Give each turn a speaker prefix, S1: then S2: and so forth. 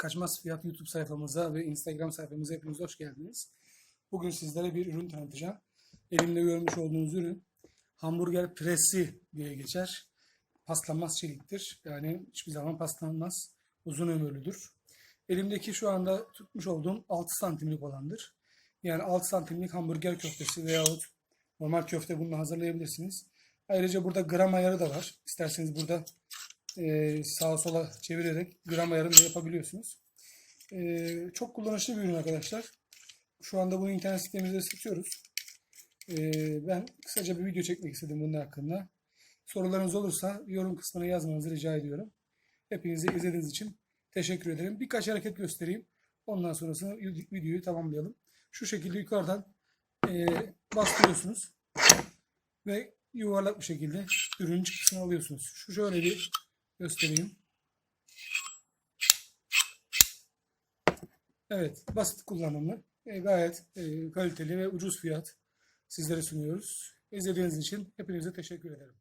S1: Kaçmaz Fiyat YouTube sayfamıza ve Instagram sayfamıza hepiniz hoş geldiniz. Bugün sizlere bir ürün tanıtacağım. Elimde görmüş olduğunuz ürün hamburger presi diye geçer. Paslanmaz çeliktir. Yani hiçbir zaman paslanmaz. Uzun ömürlüdür. Elimdeki şu anda tutmuş olduğum 6 santimlik olandır. Yani 6 santimlik hamburger köftesi veyahut normal köfte bununla hazırlayabilirsiniz. Ayrıca burada gram ayarı da var. İsterseniz burada e, sağa sola çevirerek gram ayarını da yapabiliyorsunuz. E, çok kullanışlı bir ürün arkadaşlar. Şu anda bunu internet sitemizde satıyoruz. E, ben kısaca bir video çekmek istedim bunun hakkında. Sorularınız olursa yorum kısmına yazmanızı rica ediyorum. Hepinizi izlediğiniz için teşekkür ederim. Birkaç hareket göstereyim. Ondan sonrasında videoyu tamamlayalım. Şu şekilde yukarıdan e, bastırıyorsunuz ve yuvarlak bir şekilde ürünün çıktısını alıyorsunuz. Şu şöyle bir göstereyim. Evet, basit kullanımlı. E, gayet e, kaliteli ve ucuz fiyat sizlere sunuyoruz. İzlediğiniz için hepinize teşekkür ederim.